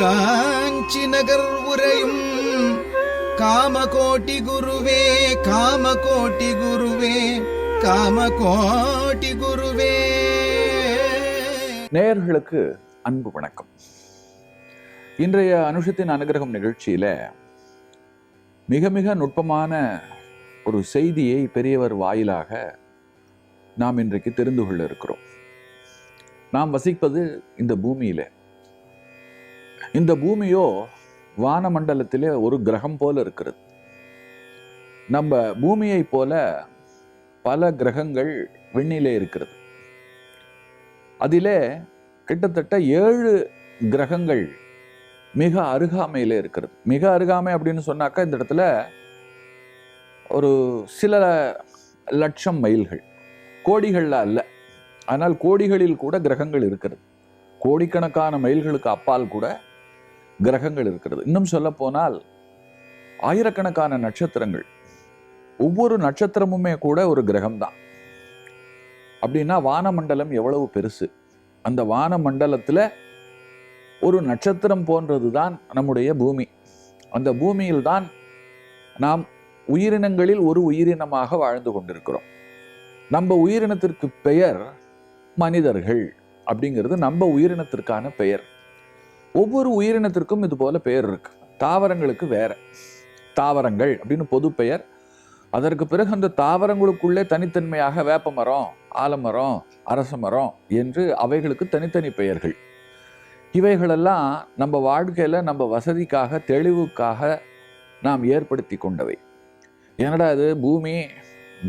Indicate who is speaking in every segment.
Speaker 1: காஞ்சி நகர் உரையும் காமகோட்டி குருவே காமகோட்டி குருவே காமகோட்டி குருவே.
Speaker 2: நேயர்களுக்கு அன்பு வணக்கம். இன்றைய அனுஷத்தின் அனுகிரகம் நிகழ்ச்சியில மிக மிக நுட்பமான ஒரு செய்தியை பெரியவர் வாயிலாக நாம் இன்றைக்கு தெரிந்து கொள்ள இருக்கிறோம். நாம் வசிப்பது இந்த பூமியில. இந்த பூமியோ வானமண்டலத்திலே ஒரு கிரகம் போல இருக்கிறது. நம்ம பூமியை போல பல கிரகங்கள் விண்ணிலே இருக்கிறது. அதிலே கிட்டத்தட்ட ஏழு கிரகங்கள் மிக அருகாமையிலே இருக்கிறது. மிக அருகாமை அப்படின்னு சொன்னாக்கா இந்த இடத்துல ஒரு சில லட்சம் மைல்கள். கோடிகளில் அல்ல. ஆனால் கோடிகளில் கூட கிரகங்கள் இருக்கிறது. கோடிக்கணக்கான மைல்களுக்கு அப்பால் கூட கிரகங்கள் இருக்கிறது. இன்னும் சொல்ல போனால் ஆயிரக்கணக்கான நட்சத்திரங்கள். ஒவ்வொரு நட்சத்திரமுமே கூட ஒரு கிரகம்தான். அப்படின்னா வானமண்டலம் எவ்வளவு பெருசு? அந்த வானமண்டலத்தில் ஒரு நட்சத்திரம் போன்றது தான் நம்முடைய பூமி. அந்த பூமியில் தான் நாம் உயிரினங்களில் ஒரு உயிரினமாக வாழ்ந்து கொண்டிருக்கிறோம். நம்ம உயிரினத்திற்கு பெயர் மனிதர்கள். அப்படிங்கிறது நம்ம உயிரினத்திற்கான பெயர். ஒவ்வொரு உயிரினத்திற்கும் இது போல பெயர் இருக்கு. தாவரங்களுக்கு வேற. தாவரங்கள் அப்படின்னு பொது பெயர். அதற்கு பிறகு அந்த தாவரங்களுக்குள்ளே தனித்தன்மையாக வேப்ப மரம் ஆலமரம் அரச மரம் என்று அவைகளுக்கு தனித்தனி பெயர்கள். இவைகளெல்லாம் நம்ம வாழ்க்கையில் நம்ம வசதிக்காக தெளிவுக்காக நாம் ஏற்படுத்தி கொண்டவை. என்னடா இது? பூமி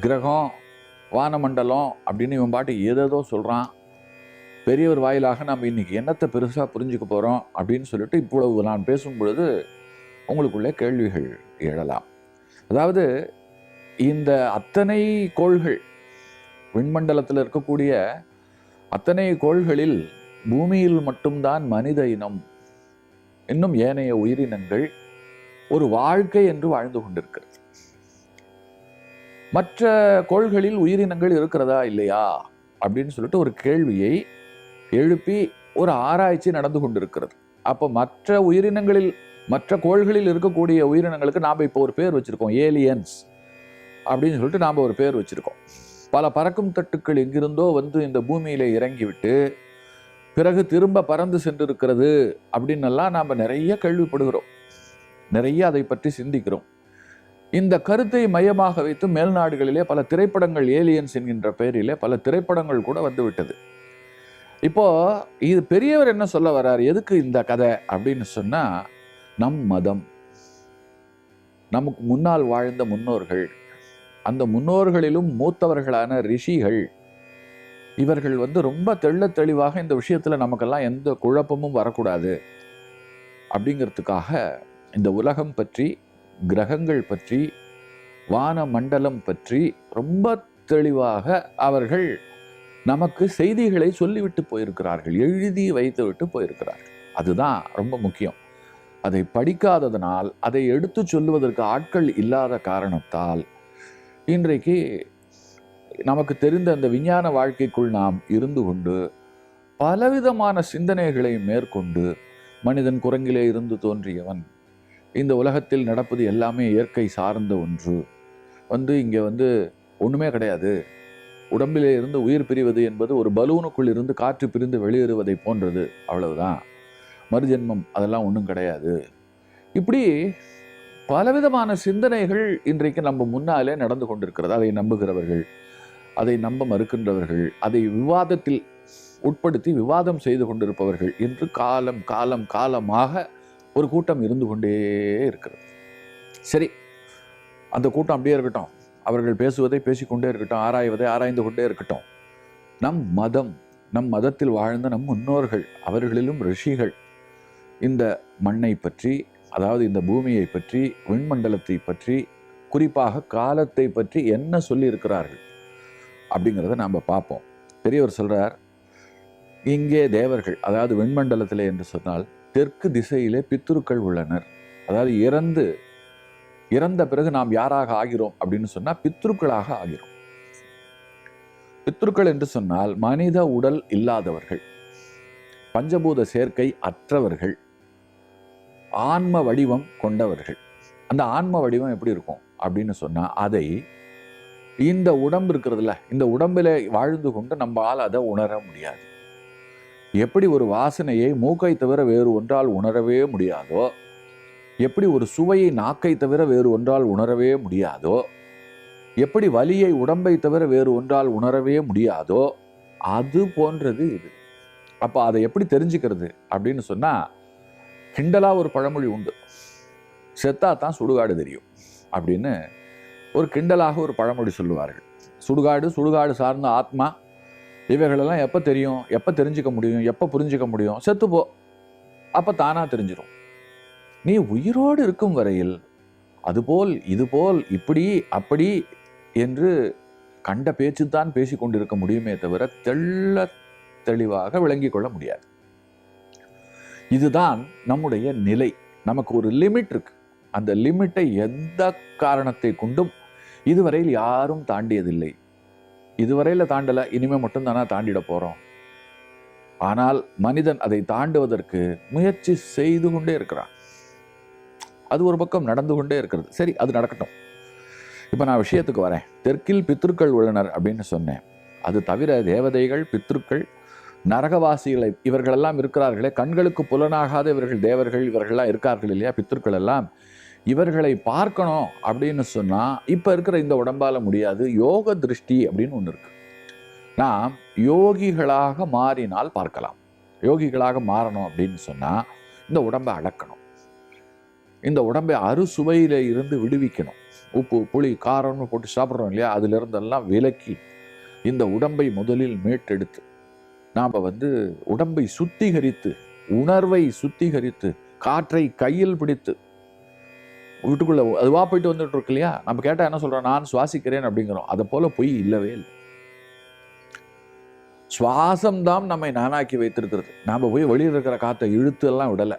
Speaker 2: கிரகம் வானமண்டலம் அப்படின்னு இவன் பாட்டு ஏதேதோ சொல்கிறான் பெரியவர் வாயிலாக நாம் இன்னைக்கு என்னத்தை பெருசாக புரிஞ்சுக்க போகிறோம் அப்படின்னு சொல்லிட்டு இவ்வளவு நான் பேசும் பொழுது உங்களுக்குள்ளே கேள்விகள் எழலாம். அதாவது இந்த அத்தனை கோள்கள் விண்மண்டலத்தில் இருக்கக்கூடிய அத்தனை கோள்களில் பூமியில் மட்டும்தான் மனித இனம் இன்னும் ஏனைய உயிரினங்கள் ஒரு வாழ்க்கை என்று வாழ்ந்து கொண்டிருக்கிறது. மற்ற கோள்களில் உயிரினங்கள் இருக்கிறதா இல்லையா அப்படின்னு சொல்லிட்டு ஒரு கேள்வியை எழுப்பி ஒரு ஆராய்ச்சி நடந்து கொண்டிருக்கிறது. அப்போ மற்ற உயிரினங்களில் மற்ற கோள்களில் இருக்கக்கூடிய உயிரினங்களுக்கு நாம் இப்போ ஒரு பேர் வச்சுருக்கோம் ஏலியன்ஸ் அப்படின்னு சொல்லிட்டு நாம் ஒரு பேர் வச்சுருக்கோம். பல பறக்கும் தட்டுக்கள் எங்கிருந்தோ வந்து இந்த பூமியில் இறங்கிவிட்டு பிறகு திரும்ப பறந்து சென்றிருக்கிறது அப்படின்னெல்லாம் நாம் நிறைய கேள்விப்படுகிறோம். நிறைய அதை பற்றி சிந்திக்கிறோம். இந்த கருத்தை மையமாக வைத்து மேல்நாடுகளிலே பல திரைப்படங்கள் ஏலியன்ஸ் என்கின்ற பெயரிலே பல திரைப்படங்கள் கூட வந்துவிட்டது. இப்போ இது பெரியவர் என்ன சொல்ல வர்றாரு எதுக்கு இந்த கதை அப்படின்னு சொன்னா நம் மதம். நமக்கு முன்னால் வாழ்ந்த முன்னோர்கள் அந்த முன்னோர்களிலும் மூத்தவர்களான ரிஷிகள் இவர்கள் வந்து ரொம்ப தெள்ளத் தெளிவாக இந்த விஷயத்துல நமக்கெல்லாம் எந்த குழப்பமும் வரக்கூடாது. அப்படிங்கிறதுக்காக இந்த உலகம் பற்றி கிரகங்கள் பற்றி வான மண்டலம் பற்றி ரொம்ப தெளிவாக அவர்கள் நமக்கு செய்திகளை சொல்லிவிட்டு போயிருக்கிறார்கள் எழுதி வைத்துவிட்டு போயிருக்கிறார்கள். அதுதான் ரொம்ப முக்கியம். அதை படிக்காததனால் அதை எடுத்து சொல்லுவதற்கு ஆட்கள் இல்லாத காரணத்தால் இன்றைக்கு நமக்கு தெரிந்த அந்த விஞ்ஞான வாழ்க்கைக்குள் நாம் இருந்து கொண்டு பலவிதமான சிந்தனைகளை மேற்கொண்டு மனிதன் குரங்கிலே இருந்து தோன்றியவன் இந்த உலகத்தில் நடப்பது எல்லாமே இயற்கை சார்ந்த ஒன்று. வந்து இங்கே வந்து ஒன்றுமே கிடையாது. உடம்பிலே இருந்து உயிர் பிரிவது என்பது ஒரு பலூனுக்குள் இருந்து காற்று பிரிந்து வெளியேறுவதை போன்றது. அவ்வளவுதான். மறுஜென்மம் அதெல்லாம் ஒன்றும் கிடையாது. இப்படி பலவிதமான சிந்தனைகள் இன்றைக்கு நம்ம முன்னாலே நடந்து கொண்டிருக்கிறது. அதை நம்புகிறவர்கள் அதை நம்ப மறுக்கின்றவர்கள் அதை விவாதத்தில் உட்படுத்தி விவாதம் செய்து கொண்டிருப்பவர்கள் என்று காலம் காலம் காலமாக ஒரு கூட்டம் இருந்து கொண்டே இருக்கிறது. சரி அந்த கூட்டம் அப்படியே இருக்கட்டும். அவர்கள் பேசுவதை பேசிக்கொண்டே இருக்கட்டும் ஆராய்வதை ஆராய்ந்து கொண்டே இருக்கட்டும். நம் மதம் நம் மதத்தில் வாழ்ந்த நம் முன்னோர்கள் அவர்களிலும் ரிஷிகள் இந்த மண்ணை பற்றி அதாவது இந்த பூமியை பற்றி விண்மண்டலத்தை பற்றி குறிப்பாக காலத்தை பற்றி என்ன சொல்லியிருக்கிறார்கள் அப்படிங்கிறத நாம் பார்ப்போம். பெரியவர் சொல்கிறார் இங்கே தேவர்கள் அதாவது விண்மண்டலத்திலே என்று சொன்னால் தெற்கு திசையிலே பித்துருக்கள் உள்ளனர். அதாவது இறந்து இறந்த பிறகு நாம் யாராக ஆகிறோம் அப்படின்னு சொன்னா பித்ருக்களாக ஆகிறோம். பித்ருக்கள் என்று சொன்னால் மனித உடல் இல்லாதவர்கள் பஞ்சபூத சேர்க்கை அற்றவர்கள் ஆன்ம வடிவம் கொண்டவர்கள். அந்த ஆன்ம வடிவம் எப்படி இருக்கும் அப்படின்னு சொன்னா அதை இந்த உடம்பு இருக்கிறதுல இந்த உடம்பில் வாழ்ந்து கொண்டு நம்மால் அதை உணர முடியாது. எப்படி ஒரு வாசனையை மூக்கை தவிர வேறு ஒன்றால் உணரவே முடியாதோ எப்படி ஒரு சுவையை நாக்கை தவிர வேறு ஒன்றால் உணரவே முடியாதோ? எப்படி வலியை உடம்பை தவிர வேறு ஒன்றால் உணரவே முடியாதோ? அது போன்றது இது. அப்போ அதை எப்படி தெரிஞ்சுக்கிறது அப்படின்னு சொன்னால் கிண்டலாக ஒரு பழமொழி உண்டு. செத்தா தான் சுடுகாடு தெரியும் அப்படின்னு ஒரு கிண்டலாக ஒரு பழமொழி சொல்லுவார்கள். சுடுகாடு சுடுகாடு சார்ந்த ஆத்மா இவைகளெல்லாம் எப்போ தெரியும்? எப்போ தெரிஞ்சுக்க முடியும்? எப்போ புரிஞ்சுக்க முடியும்? செத்துப்போ. அப்போ தானா தெரிஞ்சிடும் நீ உயிரோடு இருக்கும் வரையில் அதுபோல் இதுபோல் இப்படி அப்படி என்று கண்ட பேச்சு தான் பேசி கொண்டிருக்க முடியுமே தவிர தெள்ள தெளிவாக விளங்கிக் கொள்ள முடியாது. இதுதான் நம்முடைய நிலை. நமக்கு ஒரு லிமிட் இருக்கு. அந்த லிமிட்டை எந்த காரணத்தை கொண்டும் இதுவரையில் யாரும் தாண்டியதில்லை. இதுவரையில தாண்டல இனிமே மட்டும்தானா தாண்டிட போறோம். ஆனால் மனிதன் அதை தாண்டுவதற்கு முயற்சி செய்து கொண்டே இருக்கிறான். அது ஒரு பக்கம் நடந்து கொண்டே இருக்கிறது. சரி அது நடக்கட்டும். இப்போ நான் விஷயத்துக்கு வரேன். தெற்கில் பித்ருக்கள் உள்ளனர் அப்படின்னு சொன்னேன். அது தவிர தேவதைகள் பித்ருக்கள் நரகவாசிகளை இவர்களெல்லாம் இருக்கிறார்களே கண்களுக்கு புலனாகாத இவர்கள் தேவர்கள் இவர்கள்லாம் இருக்கார்கள் இல்லையா பித்ருக்கள் எல்லாம்? இவர்களை பார்க்கணும் அப்படின்னு சொன்னால் இப்போ இருக்கிற இந்த உடம்பால் முடியாது. யோக திருஷ்டி அப்படின்னு ஒன்று இருக்கு. நாம் யோகிகளாக மாறினால் பார்க்கலாம். யோகிகளாக மாறணும் அப்படின்னு சொன்னால் இந்த உடம்பை அடக்கணும். இந்த உடம்பை அறுசுவையில் இருந்து விடுவிக்கணும். உப்பு புளி காரம்னு போட்டு சாப்பிட்றோம் இல்லையா? அதிலிருந்தெல்லாம் விலக்கி இந்த உடம்பை முதலில் மீட்டெடுத்து நாம் வந்து உடம்பை சுத்திகரித்து உணர்வை சுத்திகரித்து காற்றை கையில் பிடித்து வீட்டுக்குள்ளே அதுவா போயிட்டு வந்துட்டு இருக்கு இல்லையா? நம்ம கேட்டால் என்ன சொல்கிறோம் நான் சுவாசிக்கிறேன் அப்படிங்கிறோம். அதை போல் பொய் இல்லவே இல்லை. சுவாசம்தான் நம்மை நானாக்கி வைத்திருக்கிறது. நாம் போய் வெளியில் இருக்கிற காற்றை இழுத்து எல்லாம் விடலை.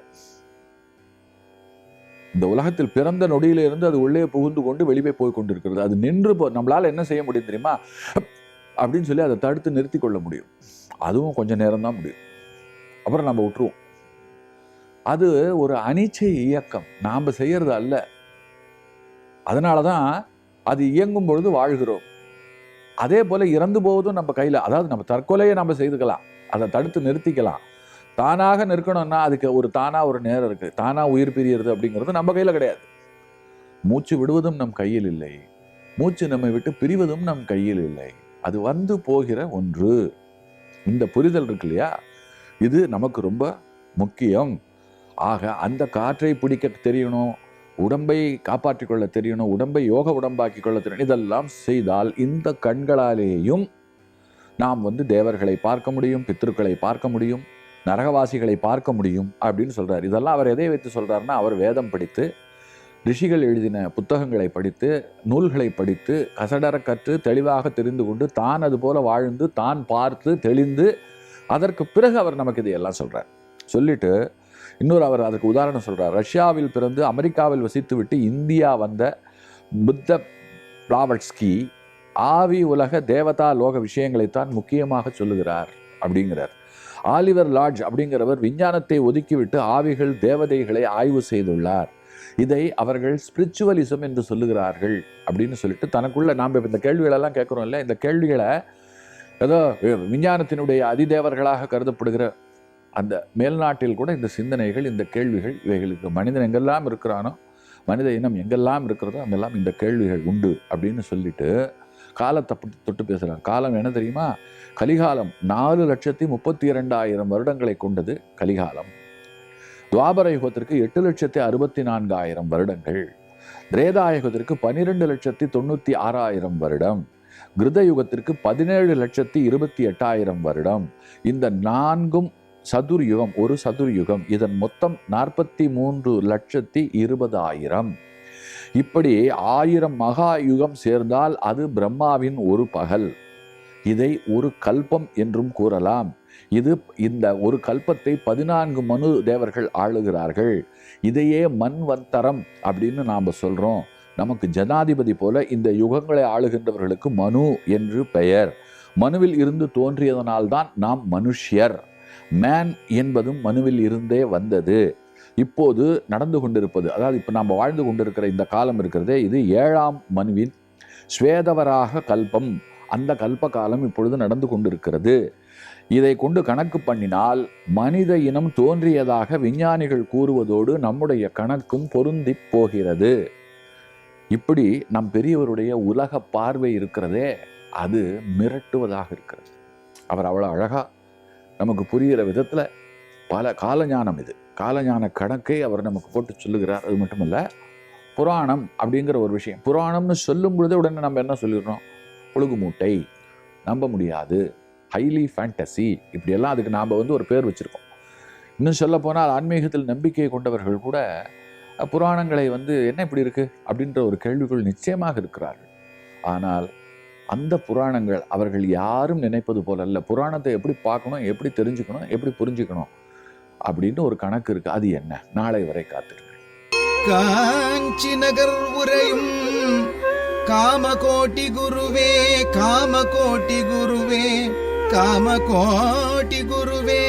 Speaker 2: இந்த உலகத்தில் பிறந்த நொடியில இருந்து அது உள்ளே புகுந்து கொண்டு வெளியே போய் கொண்டிருக்கிறது. அது நின்று போ நம்மளால என்ன செய்ய முடியும் தெரியுமா? அப்படின்னு சொல்லி அதை தடுத்து நிறுத்தி கொள்ள முடியும். அதுவும் கொஞ்ச நேரம் தான் முடியும். அப்புறம் நம்ம விட்டுருவோம். அது ஒரு அனிச்சை இயக்கம். நாம் செய்யறது அல்ல. அதனால தான் அது இயங்கும் பொழுது வாழ்கிறோம். அதே போல இறந்து போவதும் நம்ம கையில் அதாவது நம்ம தற்கொலையை நம்ம செய்துக்கலாம். அதை தடுத்து நிறுத்திக்கலாம். தானாக நிற்கணும்னா அதுக்கு ஒரு தானாக ஒரு நேரம் இருக்குது தானாக உயிர் பிரியறது அப்படிங்கிறது நம்ம கையில் கிடையாது. மூச்சு விடுவதும் நம் கையில் இல்லை. மூச்சு நம்மை விட்டு பிரிவதும் நம் கையில் இல்லை. அது வந்து போகிற ஒன்று. இந்த புரிதல் இருக்கு இல்லையா? இது நமக்கு ரொம்ப முக்கியம். ஆக அந்த காற்றை பிடிக்க தெரியணும். உடம்பை காப்பாற்றிக் கொள்ள தெரியணும். உடம்பை யோக உடம்பாக்கி கொள்ள தெரியணும். இதெல்லாம் செய்தால் இந்த கண்களாலேயும் நாம் வந்து தேவர்களை பார்க்க முடியும் பித்திருக்களை பார்க்க முடியும். நரகவாசிகளை பார்க்க முடியும் அப்படின்னு சொல்கிறார் இதெல்லாம் அவர் எதை வைத்து சொல்கிறாருன்னா அவர் வேதம் படித்து ரிஷிகள் எழுதின புத்தகங்களை படித்து நூல்களை படித்து கசடர கற்று தெளிவாக தெரிந்து கொண்டு தான் அது போல வாழ்ந்து தான் பார்த்து தெளிந்து அதற்கு பிறகு அவர் நமக்கு இதையெல்லாம் சொல்கிறார் சொல்லிட்டு இன்னொரு அவர் அதுக்கு உதாரணம் சொல்கிறார் ரஷ்யாவில் பிறந்து அமெரிக்காவில் வசித்துவிட்டு இந்தியா வந்த புத்த பிளாவட்ஸ்கி ஆவி உலக தேவதா லோக விஷயங்களைத்தான் முக்கியமாக சொல்லுகிறார் அப்படிங்கிறார். ஆலிவர் லாட்ஜ் அப்படிங்கிறவர் விஞ்ஞானத்தை ஒதுக்கிவிட்டு ஆவிகள் தேவதைகளை ஆய்வு செய்துள்ளார். இதை அவர்கள் ஸ்பிரிச்சுவலிசம் என்று சொல்லுகிறார்கள் அப்படின்னு சொல்லிட்டு தனக்குள்ள நாம் இப்போ இந்த கேள்விகளெல்லாம் கேட்குறோம் இல்லை இந்த கேள்விகளை ஏதோ விஞ்ஞானத்தினுடைய அதிதேவர்களாக கருதப்படுகிற அந்த மேல்நாட்டில் கூட இந்த சிந்தனைகள் இந்த கேள்விகள் இவைகளுக்கு மனிதன் எங்கெல்லாம் இருக்கிறானோ மனித இனம் எங்கெல்லாம் இருக்கிறதோ அங்கெல்லாம் இந்த கேள்விகள் உண்டு அப்படின்னு சொல்லிட்டு காலத்தை தொட்டு பேசுகிறார் காலம் என்ன தெரியுமா? கலிகாலம். நாலு லட்சத்தி முப்பத்தி இரண்டாயிரம் வருடங்களை கொண்டது கலிகாலம். துவாபர யுகத்திற்கு எட்டு லட்சத்தி அறுபத்தி நான்காயிரம் வருடங்கள். திரேதாயுகத்திற்கு பனிரெண்டு லட்சத்தி தொண்ணூற்றி ஆறாயிரம் வருடம். கிருத யுகத்திற்கு பதினேழு லட்சத்தி இருபத்தி எட்டாயிரம் வருடம். இந்த நான்கும் சதுர் யுகம் ஒரு சதுர் யுகம். இதன் மொத்தம் நாற்பத்தி மூன்று லட்சத்தி இருபதாயிரம். இப்படி ஆயிரம் மகா யுகம் சேர்ந்தால் அது பிரம்மாவின் ஒரு பகல். இதை ஒரு கல்பம் என்றும் கூறலாம். இது இந்த ஒரு கல்பத்தை பதினான்கு மனு தேவர்கள் ஆளுகிறார்கள். இதையே மன்வந்தரம் அப்படின்னு நாம் சொல்கிறோம் நமக்கு ஜனாதிபதி போல இந்த யுகங்களை ஆளுகின்றவர்களுக்கு மனு என்று பெயர். மனுவில் இருந்து தோன்றியதனால்தான் நாம் மனுஷ்யர். மேன் என்பதும் மனுவில் இருந்தே வந்தது. இப்போது நடந்து கொண்டிருப்பது அதாவது இப்போ நாம் வாழ்ந்து கொண்டிருக்கிற இந்த காலம் இருக்கிறதே இது ஏழாம் மனுவின் ஸ்வேதவராக கல்பம். அந்த கல்ப காலம் இப்பொழுது நடந்து கொண்டிருக்கிறது. இதை கொண்டு கணக்கு பண்ணினால் மனித இனம் தோன்றியதாக விஞ்ஞானிகள் கூறுவதோடு நம்முடைய கணக்கும் பொருந்தி போகிறது. இப்படி நம் பெரியவருடைய உலக பார்வை இருக்கிறதே அது மிரட்டுவதாக இருக்கிறது. அவர் அவ்வளோ அழகாக நமக்கு புரிகிற விதத்தில் பல காலஞானம் இது. காலஞான கணக்கை அவர் நமக்கு போட்டு சொல்லுகிறார். அது மட்டுமல்ல புராணம் அப்படிங்கிற ஒரு விஷயம். புராணம்னு சொல்லும் பொழுதே உடனே நம்ம என்ன சொல்லிடுறோம்? புழுகு மூட்டை நம்ப முடியாது ஹைலி ஃபேண்டசி இப்படியெல்லாம் அதுக்கு நாம் வந்து ஒரு பேர் வச்சுருக்கோம். இன்னும் சொல்ல போனால் ஆன்மீகத்தில் நம்பிக்கை கொண்டவர்கள் கூட புராணங்களை வந்து என்ன இப்படி இருக்குது அப்படின்ற ஒரு கேள்விக்குள் நிச்சயமாக இருக்கிறார்கள். ஆனால் அந்த புராணங்கள் அவர்கள் யாரும் நினைப்பது போல அல்ல புராணத்தை எப்படி பார்க்கணும் எப்படி தெரிஞ்சுக்கணும் எப்படி புரிஞ்சுக்கணும்? அப்படின்னு ஒரு கணக்கு இருக்கு. அது என்ன? நாளை வரை காத்திருங்க
Speaker 1: காஞ்சி நகர் உரையும் காமகோட்டி குருவே காமகோட்டி குருவே காமகோட்டி குருவே.